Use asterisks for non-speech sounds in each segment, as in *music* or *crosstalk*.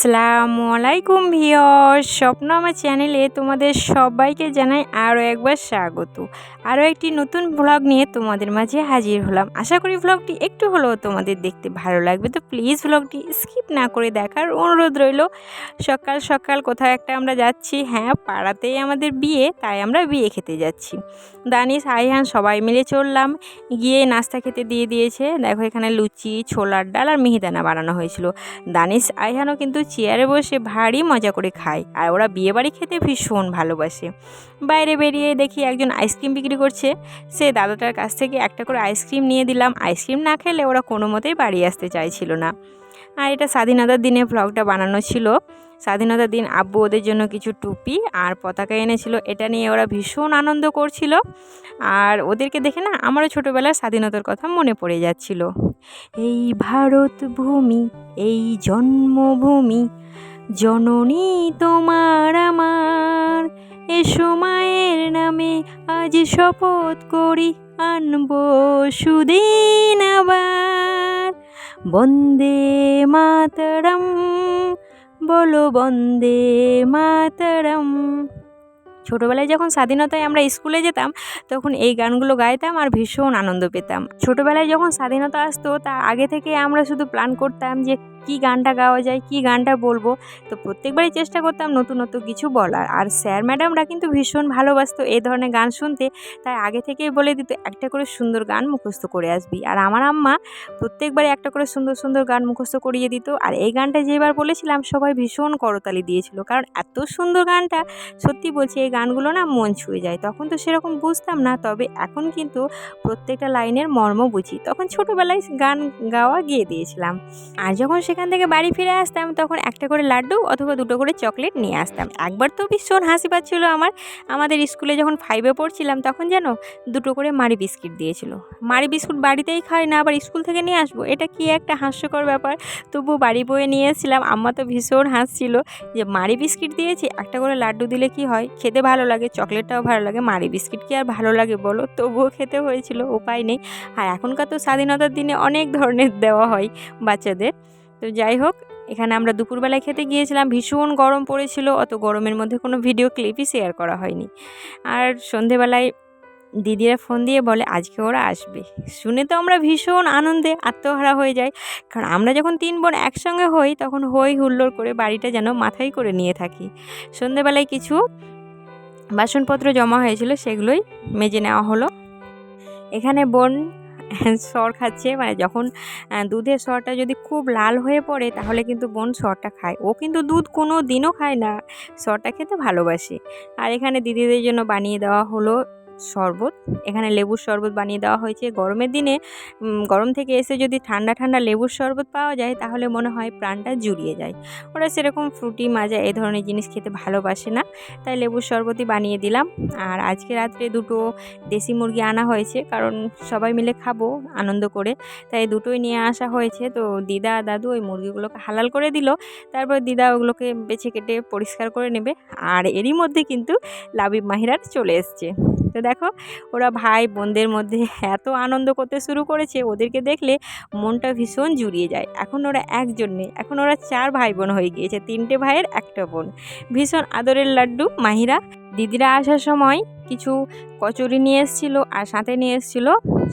আলাইকুম ভিওর স্বপ্ন আমার চ্যানেলে তোমাদের সবাইকে জানাই আরও একবার স্বাগত। আরও একটি নতুন ব্লগ নিয়ে তোমাদের মাঝে হাজির হলাম। আশা করি ব্লগটি একটু হলেও তোমাদের দেখতে ভালো লাগবে, তো প্লিজ ব্লগটি স্কিপ না করে দেখার অনুরোধ রইল। সকাল সকাল কোথাও একটা আমরা যাচ্ছি হ্যাঁ পাড়াতেই আমাদের বিয়ে, তাই আমরা বিয়ে খেতে যাচ্ছি। দানিশ, আইহান সবাই মিলে চললাম, গিয়ে নাস্তা খেতে দিয়ে দিয়েছে। দেখো এখানে লুচি, ছোলার ডাল আর মিহিদানা বানানো হয়েছিল। দানিশ, আইহানও কিন্তু চেয়ারে বসে ভারী মজা করে খায় আর ওরা বিয়েবাড়ি খেতে ভীষণ ভালোবাসে। বাইরে বেরিয়ে দেখি একজন আইসক্রিম বিক্রি করছে। সে দাদাটার কাছ থেকে একটা করে আইসক্রিম নিয়ে দিলাম। আইসক্রিম না খেলে ওরা কোনো মতেই বাড়ি আসতে চাইছিল না। আর এটা স্বাধীনতার দিনে ভ্লগটা বানানো ছিল। স্বাধীনতার দিন আব্বু ওদের জন্য কিছু টুপি আর পতাকা এনেছিল। এটা নিয়ে ওরা ভীষণ আনন্দ করছিল। আর ওদেরকে দেখে না আমারও ছোটোবেলার স্বাধীনতার কথা মনে পড়ে যাচ্ছিল। এই ভারত ভূমি, এই জন্মভূমি, জননী তোমার আমার। এ সময়ের নামে আজ শপথ করি, আনব সুদিন আবার। বন্দে মাতরম। বলো বন্দে মাতরম। ছোটোবেলায় যখন স্বাধীনতায় আমরা স্কুলে যেতাম, তখন এই গানগুলো গাইতাম আর ভীষণ আনন্দ পেতাম। ছোটোবেলায় যখন স্বাধীনতা আসতো, তা আগে থেকে আমরা শুধু প্ল্যান করতাম যে কী গানটা গাওয়া যায়, কী গানটা বলব। তো প্রত্যেকবারই চেষ্টা করতাম নতুন নতুন কিছু বলার। আর স্যার ম্যাডামরা কিন্তু ভীষণ ভালোবাসতো এই ধরনের গান শুনতে। তাই আগে থেকেই বলে দিত, একটা করে সুন্দর গান মুখস্থ করে আসবি। আর আমার আম্মা প্রত্যেকবারে একটা করে সুন্দর সুন্দর গান মুখস্থ করিয়ে দিত। আর এই গানটা যেবার বলেছিলাম, সবাই ভীষণ করতালি দিয়েছিল। কারণ এত সুন্দর গানটা সত্যি বলছি, এই গানগুলো না মন ছুঁয়ে যায়। তখন তো সেরকম বুঝতাম না, তবে এখন কিন্তু প্রত্যেকটা লাইনের মর্ম বুঝি। তখন ছোটোবেলায় গান গাওয়া গিয়ে দিয়েছিলাম। আর যখন সেখান থেকে বাড়ি ফিরে আসতাম, তখন একটা করে লাড্ডু অথবা দুটো করে চকলেট নিয়ে আসতাম। একবার তো ভীষণ হাসি পাচ্ছিল আমার। আমাদের স্কুলে যখন ফাইভে পড়ছিলাম, তখন যেন দুটো করে মারি বিস্কিট দিয়েছিল। মারি বিস্কুট বাড়িতেই খাই না, আবার স্কুল থেকে নিয়ে আসব। এটা কি একটা হাস্যকর ব্যাপার। তবু বাড়ি বয়ে নিয়ে এসেছিলাম। আম্মা তো ভীষণ হাসছিল যে মারি বিস্কিট দিয়েছে, একটা করে লাড্ডু দিলে কি হয়? খেতে ভালো লাগে, চকলেটটাও ভালো লাগে, মারি বিস্কিট কি আর ভালো লাগে বলো? তবুও খেতে হয়েছিল, উপায় নেই। আর এখনকার তো স্বাধীনতার দিনে অনেক ধরনের দেওয়া হয় বাচ্চাদের। তো যাই হোক, এখানে আমরা দুপুরবেলায় খেতে গিয়েছিলাম, ভীষণ গরম পড়েছিল, অত গরমের মধ্যে কোনো ভিডিও ক্লিপই শেয়ার করা হয়নি। আর সন্ধেবেলায় দিদিরা ফোন দিয়ে বলে, আজকে ওরা আসবে। শুনে তো আমরা ভীষণ আনন্দে আত্মহারা হয়ে যাই। কারণ আমরা যখন তিন বোন একসঙ্গে হই, তখন হই হুল্লোড় করে বাড়িটা যেন মাথায় করে নিয়ে থাকি। সন্ধেবেলায় কিছু বাসনপত্র জমা হয়েছিল সেগুলোই মেজে নেওয়া হলো। এখানে বোন *laughs* সর খাচ্ছে মানে যখন দুধের সরটা যদি খুব লাল হয়ে পড়ে তাহলে কিন্তু বোন সরটা খায়। ও কিন্তু দুধ কোনো দিনও খায় না, সরটা খেতে ভালোবাসে। আর এখানে দিদিদের জন্য বানিয়ে দেওয়া হলো শরবত। এখানে লেবুর শরবত বানিয়ে দেওয়া হয়েছে। গরমের দিনে গরম থেকে এসে যদি ঠান্ডা ঠান্ডা লেবুর শরবত পাওয়া যায়, তাহলে মনে হয় প্রাণটা জুড়িয়ে যায়। ওরা সেরকম ফ্রুটি, মাজা এ ধরনের জিনিস খেতে ভালোবাসে না। তাই লেবুর শরবতই বানিয়ে দিলাম। আর আজকে রাত্রে দুটো দেশি মুরগি আনা হয়েছে। কারণ সবাই মিলে খাব আনন্দ করে। তাই দুটোই নিয়ে আসা হয়েছে। তো দিদা, দাদু ওই মুরগিগুলোকে হালাল করে দিল। তারপর দিদা ওগুলোকে বেছে কেটে পরিষ্কার করে নেবে। আর এরই মধ্যে কিন্তু লাবিব মাহিরার চলে এসছে। তো দেখো, ওরা ভাই বোনদের মধ্যে এত আনন্দ করতে শুরু করেছে, ওদেরকে দেখলে মনটা ভীষণ জুড়িয়ে যায়। এখন ওরা একজন নেই, এখন ওরা চার ভাই বোন হয়ে গিয়েছে, তিনটে ভাইয়ের একটা বোন। ভীষণ আদরের লাড্ডু, মাহিরা দিদিরা আসার সময় কিছু কচুরি নিয়ে এসেছিল আর সাথে নিয়ে এসেছিল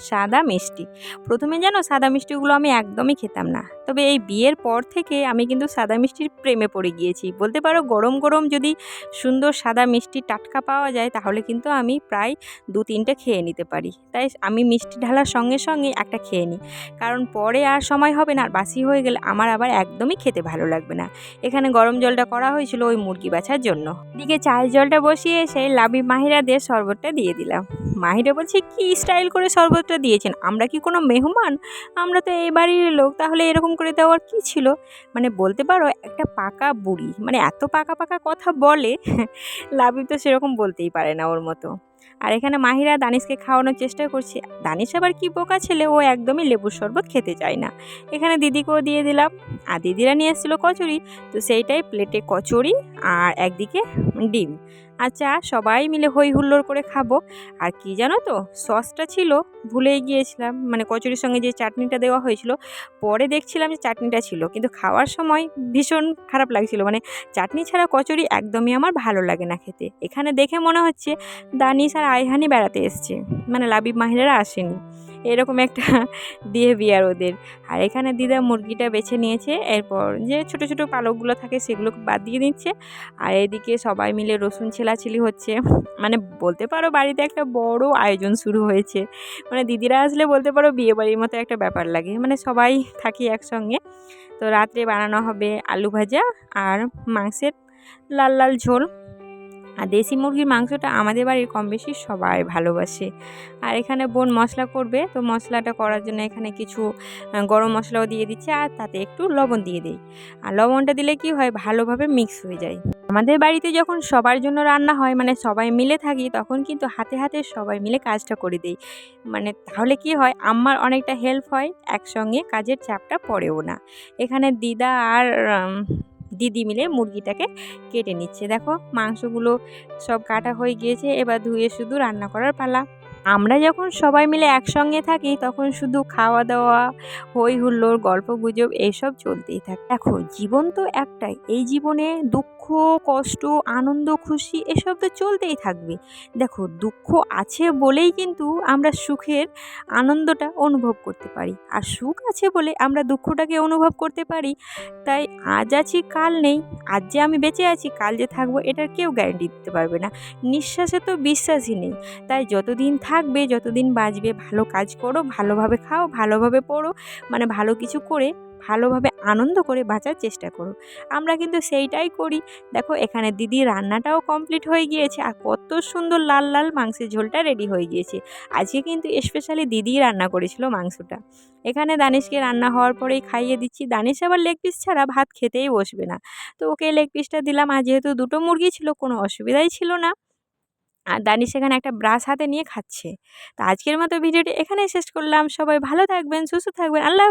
সাদা মিষ্টি। প্রথমে যেন সাদা মিষ্টিগুলো আমি একদমই খেতাম না। তবে এই বিয়ের পর থেকে আমি কিন্তু সাদা মিষ্টির প্রেমে পড়ে গিয়েছি। বলতে পারো গরম গরম যদি সুন্দর সাদা মিষ্টি টাটকা পাওয়া যায়, তাহলে কিন্তু আমি প্রায় দু তিনটে খেয়ে নিতে পারি। তাই আমি মিষ্টি ঢালার সঙ্গে সঙ্গে একটা খেয়ে নিই। কারণ পরে আর সময় হবে না, আর বাসি হয়ে গেলে আমার আবার একদমই খেতে ভালো লাগবে না। এখানে গরম জলটা করা হয়েছিল ওই মুরগি বাছার জন্য। দিকে চায়ের জলটা বসিয়ে সেই লাভি মাহিরাদের শরবতটা দিয়ে দিলাম। মাহিরা বলছে, কি স্টাইল করে শরবতটা দিয়েছেন? আমরা কি কোনো মেহমান? আমরা তো এই বাড়ির লোক, তাহলে এরকম করে দেওয়ার কী ছিল? মানে বলতে পারো, একটা পাকা বুড়ি মানে এত পাকা পাকা কথা বলে লাভি তো সেরকম বলতেই পারে না ওর মতো। আর এখানে মাহিরা দানিশকে খাওয়ানোর চেষ্টা করছে। দানিশ আবার কি বোকা ছেলে, ও একদমই লেবুর শরবত খেতে চায় না। এখানে দিদিকেও দিয়ে দিলাম। আর দিদিরা নিয়ে এসেছিল কচুরি, তো সেইটাই প্লেটে কচুরি আর একদিকে ডিম। আচ্ছা সবাই মিলে হই হুল্লোড় করে খাব। আর কি জানো তো, সসটা ছিল, ভুলেই গিয়েছিলাম। মানে কচুরির সঙ্গে যে চাটনিটা দেওয়া হয়েছিল, পরে দেখছিলাম যে চাটনিটা ছিল। কিন্তু খাওয়ার সময় ভীষণ খারাপ লাগছিল। মানে চাটনি ছাড়া কচুরি একদমই আমার ভালো লাগে না খেতে। এখানে দেখে মনে হচ্ছে দানিশ আর আইহানি বেড়াতে এসছে। মানে লাবিব মাহিরারা আসেনি। এরকম একটা *laughs* বিহেভিয়ার ওদের। আর এখানে দিদা মুরগিটা বেছে নিয়েছে, এরপর যে ছোট ছোট পালকগুলো থাকে সেগুলোকে বাদ দিয়ে দিচ্ছে। আর এদিকে সবাই মিলে রসুন ছেলাছিলি হচ্ছে। *laughs* মানে বলতে পারো বাড়িতে একটা বড় আয়োজন শুরু হয়েছে। মানে দিদিরা আসলে বলতে পারো বিয়ে বাড়ির মতো একটা ব্যাপার লাগে। মানে সবাই থাকি একসঙ্গে। তো রাত্রে বানানো হবে আলু ভাজা আর মাংসের লাল লাল ঝোল। আর দেশি মুরগির মাংসটা আমাদের বাড়ির কম বেশি সবাই ভালোবাসে। আর এখানে বোন মশলা করবে, তো মশলাটা করার জন্য এখানে কিছু গরম মশলাও দিয়ে দিচ্ছে আর তাতে একটু লবণ দিয়ে দিই। আর লবণটা দিলে কি হয়? ভালোভাবে মিক্স হয়ে যায়। আমাদের বাড়িতে যখন সবার জন্য রান্না হয় মানে সবাই মিলে থাকি, তখন কিন্তু হাতে হাতে সবাই মিলে কাজটা করে দিই। মানে তাহলে কি হয়? আমার অনেকটা হেল্প হয়, একসঙ্গে কাজের চাপটা পড়েও না। এখানে দিদা আর দিদি মিলে মুরগিটাকে কেটে নিচ্ছে। দেখো মাংসগুলো সব কাটা হয়ে গিয়েছে, এবার ধুয়ে শুধু রান্না করার পালা। আমরা যখন সবাই মিলে একসঙ্গে থাকি, তখন শুধু খাওয়া দাওয়া হই হুল্লোড় গল্প গুজব এইসব চলতেই থাকে। দেখো জীবন তো একটাই, এই জীবনে দুঃখ কষ্ট, আনন্দ, খুশি এসব তো চলতেই থাকবে। দেখো, দুঃখ আছে বলেই কিন্তু আমরা সুখের আনন্দটা অনুভব করতে পারি। আর সুখ আছে বলে আমরা দুঃখটাকে অনুভব করতে পারি। তাই আজ আছি, কাল নেই। আজ যে আমি বেঁচে আছি, কাল যে থাকব, এটার কেউ গ্যারান্টি দিতে পারবে না। নিঃশ্বাসে তো বিশ্বাসই নেই। তাই যতদিন থাকবে, যতদিন বাঁচবে, ভালো কাজ করো, ভালোভাবে খাও, ভালোভাবে পড়ো মানে ভালো কিছু করে ভালোভাবে আনন্দ করে বাঁচার চেষ্টা করো। আমরা কিন্তু সেইটাই করি। দেখো, এখানে দিদি রান্নাটাও কমপ্লিট হয়ে গিয়েছে আর কত সুন্দর লাল লাল মাংসের ঝোলটা রেডি হয়ে গিয়েছে। আজকে কিন্তু স্পেশালি দিদিই রান্না করেছিল মাংসটা। এখানে দানিশকে রান্না হওয়ার পরেই খাইয়ে দিচ্ছি। দানিশ আবার লেগ পিস ছাড়া ভাত খেতেই বসবে না। তো ওকে লেগ পিসটা দিলাম আর যেহেতু দুটো মুরগি ছিল, কোনো অসুবিধাই ছিল না। আর দানিশ এখানে একটা ব্রাশ হাতে নিয়ে খাচ্ছে। তো আজকের মতো ভিডিওটি এখানেই শেষ করলাম। সবাই ভালো থাকবেন, সুস্থ থাকবেন। আল্লাহ